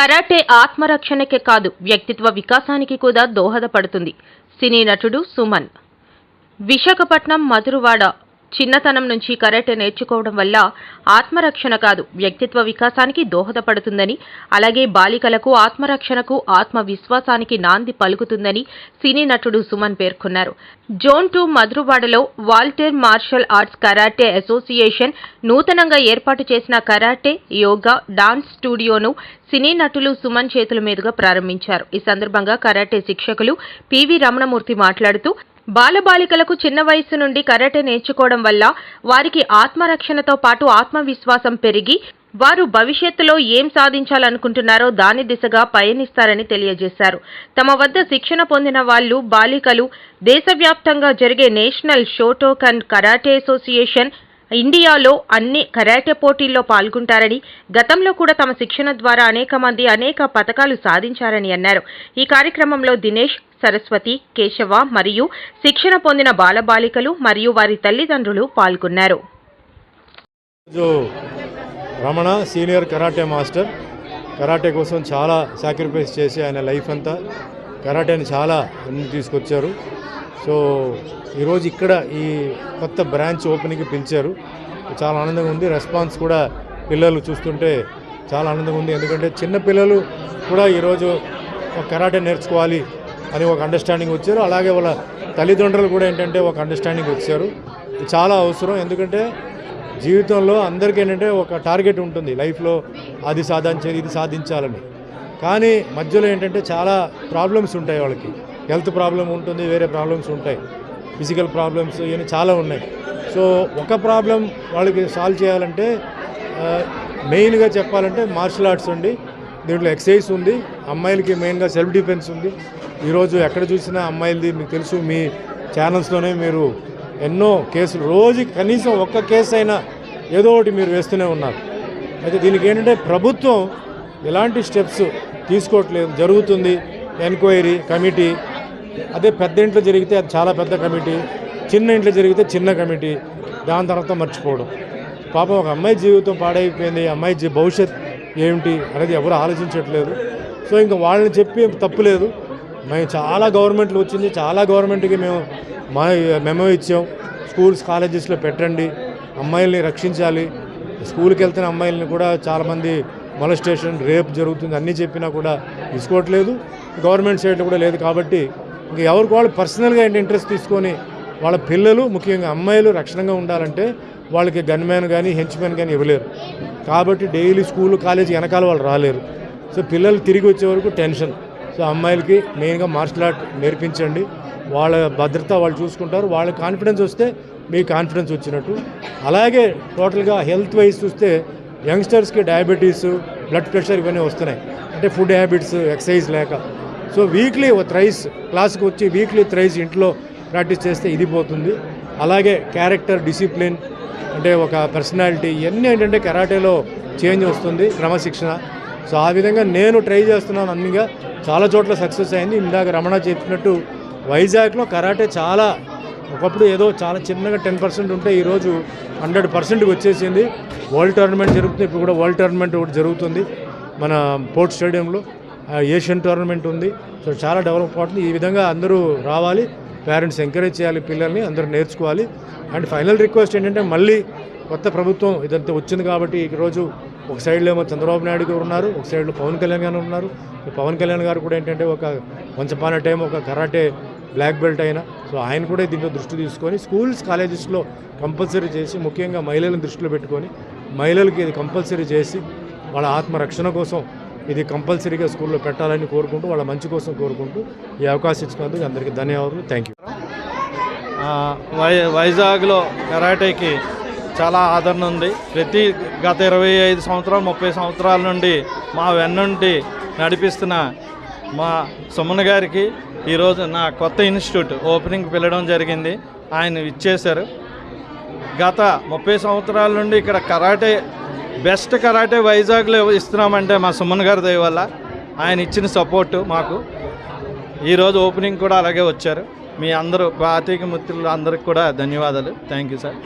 Karate ఆత్మరక్షణకే కాదు వ్యక్తిత్వ వికాసానికి కూడా దోహదపడుతుంది. సినీ నటుడు సుమన్. విశాఖపట్నం మధురవాడ చిన్నతనం నుంచి కరాటే నేర్చుకోవడం వల్ల ఆత్మరక్షణ కాదు వ్యక్తిత్వ వికాసానికి దోహదపడుతుందని అలాగే బాలికలకు ఆత్మరక్షణకు ఆత్మవిశ్వాసానికి నాంది పలుకుతుందని సినీ నటుడు సుమన్ పేర్కొన్నారు. Zone two మధురవాడలో Waltair martial arts karate association నూతనంగా ఏర్పాటు చేసిన కరాటే యోగా డాన్స్ స్టూడియోను సినీ నటులు సుమన్ చేతుల మీదుగా ప్రారంభించారు. ఈ సందర్భంగా కరాటే శిక్షకులు పివి రమణమూర్తి మాట్లాడుతూ బాలబాలికలకు చిన్న వయసు నుండి కరాటే నేర్చుకోవడం వల్ల వారికి ఆత్మరక్షణతో పాటు ఆత్మవిశ్వాసం పెరిగి వారు భవిష్యత్తులో ఏం సాధించాలనుకుంటున్నారో దాని దిశగా పయనిస్తారని తెలియజేశారు. తమ వద్ద శిక్షణ పొందిన వాళ్ళు బాలికలు దేశవ్యాప్తంగా జరిగే నేషనల్ షోటోకన్ కరాటే అసోసియేషన్ ఇండియాలో అన్ని కరాటే పోటీల్లో పాల్గొంటారని గతంలో కూడా తమ శిక్షణ ద్వారా అనేక మంది అనేక పథకాలు సాధించారని అన్నారు. ఈ కార్యక్రమంలో దినేష్ సరస్వతి కేశవ మరియు శిక్షణ పొందిన బాలబాలికలు మరియు వారి తల్లిదండ్రులు పాల్గొన్నారు. Ramana senior karate master. Karate కోసం చాలా సాక్రిఫైస్ చేసి ఆయన లైఫ్ అంతా. కరాటేని చాలా ముందుకు తీసుకొచ్చారు. సో ఈరోజు ఇక్కడ ఈ కొత్త బ్రాంచ్ ఓపెనింగ్కి పిలిచారు. చాలా ఆనందంగా ఉంది. రెస్పాన్స్ కూడా పిల్లలు చూస్తుంటే చాలా ఆనందంగా ఉంది. ఎందుకంటే చిన్న పిల్లలు కూడా ఈరోజు ఒక కరాటే నేర్చుకోవాలి అని ఒక అండర్స్టాండింగ్ వచ్చారు. అలాగే వాళ్ళ తల్లిదండ్రులు కూడా ఏంటంటే ఒక అండర్స్టాండింగ్ వచ్చారు. చాలా అవసరం. ఎందుకంటే జీవితంలో అందరికీ ఏంటంటే ఒక టార్గెట్ ఉంటుంది. లైఫ్లో అది సాధించేది ఇది సాధించాలని. కానీ మధ్యలో ఏంటంటే చాలా ప్రాబ్లమ్స్ ఉంటాయి వాళ్ళకి. హెల్త్ ప్రాబ్లం ఉంటుంది వేరే ప్రాబ్లమ్స్ ఉంటాయి. ఫిజికల్ ప్రాబ్లమ్స్ ఇవన్నీ చాలా ఉన్నాయి. సో ఒక ప్రాబ్లం వాళ్ళకి సాల్వ్ చేయాలంటే మెయిన్గా చెప్పాలంటే మార్షల్ ఆర్ట్స్ ఉంది దీంట్లో ఎక్సైజ్ ఉంది. అమ్మాయిలకి మెయిన్గా సెల్ఫ్ డిఫెన్స్ ఉంది. ఈరోజు ఎక్కడ చూసినా అమ్మాయిలది మీకు తెలుసు మీ ఛానల్స్లోనే మీరు ఎన్నో కేసులు రోజు కనీసం ఒక్క కేసు అయినా ఏదో ఒకటి మీరు వేస్తూనే ఉన్నారు. అయితే దీనికి ఏంటంటే ప్రభుత్వం ఎలాంటి స్టెప్స్ తీసుకోవట్లేదు జరుగుతుంది ఎంక్వైరీ కమిటీ అదే పెద్ద ఇంట్లో జరిగితే అది చాలా పెద్ద కమిటీ చిన్న ఇంట్లో జరిగితే చిన్న కమిటీ దాని తర్వాత మర్చిపోవడం. పాపం ఒక అమ్మాయి జీవితం పాడైపోయింది అమ్మాయి భవిష్యత్ ఏమిటి అనేది ఎవరు ఆలోచించట్లేదు. సో ఇంకా వాళ్ళని చెప్పి తప్పులేదు మేము చాలా గవర్నమెంట్లు వచ్చింది. చాలా గవర్నమెంట్కి మేము మా మెమో ఇచ్చాం. స్కూల్స్ కాలేజెస్లో పెట్టండి. అమ్మాయిల్ని రక్షించాలి. స్కూల్కి వెళ్తున్న అమ్మాయిల్ని కూడా చాలామంది మొలస్టేషన్ రేప్ జరుగుతుంది. అన్నీ చెప్పినా కూడా తీసుకోవట్లేదు. గవర్నమెంట్ సైడ్ కూడా లేదు కాబట్టి ఇంకా ఎవరికి వాళ్ళు పర్సనల్గా ఏంటి ఇంట్రెస్ట్ తీసుకొని వాళ్ళ పిల్లలు ముఖ్యంగా అమ్మాయిలు రక్షణగా ఉండాలంటే వాళ్ళకి గన్మ్యాన్ కానీ హెంచ్మెన్ కానీ ఇవ్వలేరు. కాబట్టి డైలీ స్కూల్ కాలేజీ వెనకాల వాళ్ళు రాలేరు. సో పిల్లలు తిరిగి వచ్చే వరకు టెన్షన్. సో అమ్మాయిలకి మెయిన్గా మార్షల్ ఆర్ట్ నేర్పించండి. వాళ్ళ భద్రత వాళ్ళు చూసుకుంటారు. వాళ్ళ కాన్ఫిడెన్స్ వస్తే మీ కాన్ఫిడెన్స్ వచ్చినట్టు. అలాగే టోటల్గా హెల్త్ వైజ్ చూస్తే యంగ్స్టర్స్కి డయాబెటీస్ బ్లడ్ ప్రెషర్ ఇవన్నీ వస్తున్నాయి. అంటే ఫుడ్ హ్యాబిట్స్ ఎక్సర్సైజ్ లేక. సో వీక్లీ థ్రైస్ క్లాస్కి వచ్చి వీక్లీ థ్రైస్ ఇంట్లో ప్రాక్టీస్ చేస్తే ఇది పోతుంది. అలాగే క్యారెక్టర్ డిసిప్లిన్ అంటే ఒక పర్సనాలిటీ ఇవన్నీ ఏంటంటే కరాటేలో చేంజ్ వస్తుంది క్రమశిక్షణ. సో ఆ విధంగా నేను ట్రై చేస్తున్నాను అన్నిగా. చాలా చోట్ల సక్సెస్ అయింది. ఇందాక రమణ చెప్పినట్టు వైజాగ్లో కరాటే చాలా ఒకప్పుడు ఏదో చాలా చిన్నగా టెన్ పర్సెంట్ ఉంటే ఈరోజు హండ్రెడ్ పర్సెంట్కి వచ్చేసింది. వరల్డ్ టోర్నమెంట్ జరుగుతుంది. ఇప్పుడు కూడా వరల్డ్ టోర్నమెంట్ ఒకటి జరుగుతుంది మన పోర్ట్ స్టేడియంలో. ఏషియన్ టోర్నమెంట్ ఉంది. సో చాలా డెవలప్ అవుతుంది. ఈ విధంగా అందరూ రావాలి. పేరెంట్స్ ఎంకరేజ్ చేయాలి. పిల్లల్ని అందరూ నేర్చుకోవాలి. అండ్ ఫైనల్ రిక్వెస్ట్ ఏంటంటే మళ్ళీ కొత్త ప్రభుత్వం ఇదంతా వచ్చింది కాబట్టి ఈరోజు ఒక సైడ్లో ఏమో చంద్రబాబు నాయుడు గారు ఉన్నారు ఒక సైడ్లో పవన్ కళ్యాణ్ గారు ఉన్నారు. పవన్ కళ్యాణ్ గారు కూడా ఏంటంటే ఒక వన్స్ అపాన్ టైం ఒక కరాటే బ్లాక్ బెల్ట్ అయినా సో ఆయన కూడా దీంట్లో దృష్టి తీసుకొని స్కూల్స్ కాలేజెస్లో కంపల్సరీ చేసి ముఖ్యంగా మహిళలను దృష్టిలో పెట్టుకొని మహిళలకి ఇది కంపల్సరీ చేసి వాళ్ళ ఆత్మరక్షణ కోసం ఇది కంపల్సరీగా స్కూల్లో పెట్టాలని కోరుకుంటూ వాళ్ళ మంచి కోసం కోరుకుంటూ ఈ అవకాశం ఇచ్చినందుకు అందరికీ ధన్యవాదాలు. థ్యాంక్ యూ వై వైజాగ్లో కరాటేకి చాలా ఆదరణ ఉంది. ప్రతి గత ఇరవై ఐదు సంవత్సరాలు ముప్పై సంవత్సరాల నుండి మా వెన్నుండి నడిపిస్తున్న మా సుమన్ గారికి ఈరోజు నా కొత్త ఇన్స్టిట్యూట్ ఓపెనింగ్ పిలవడం జరిగింది. ఆయన ఇచ్చేశారు గత ముప్పై సంవత్సరాల నుండి ఇక్కడ కరాటే బెస్ట్ కరాటే వైజాగ్లో ఇస్తున్నామంటే మా సుమన్ గారి దయ వల్ల ఆయన ఇచ్చిన సపోర్టు మాకు. ఈరోజు ఓపెనింగ్ కూడా అలాగే వచ్చారు. మీ అందరూ పాతిక మిత్రులు అందరికి కూడా ధన్యవాదాలు. Thank you sir.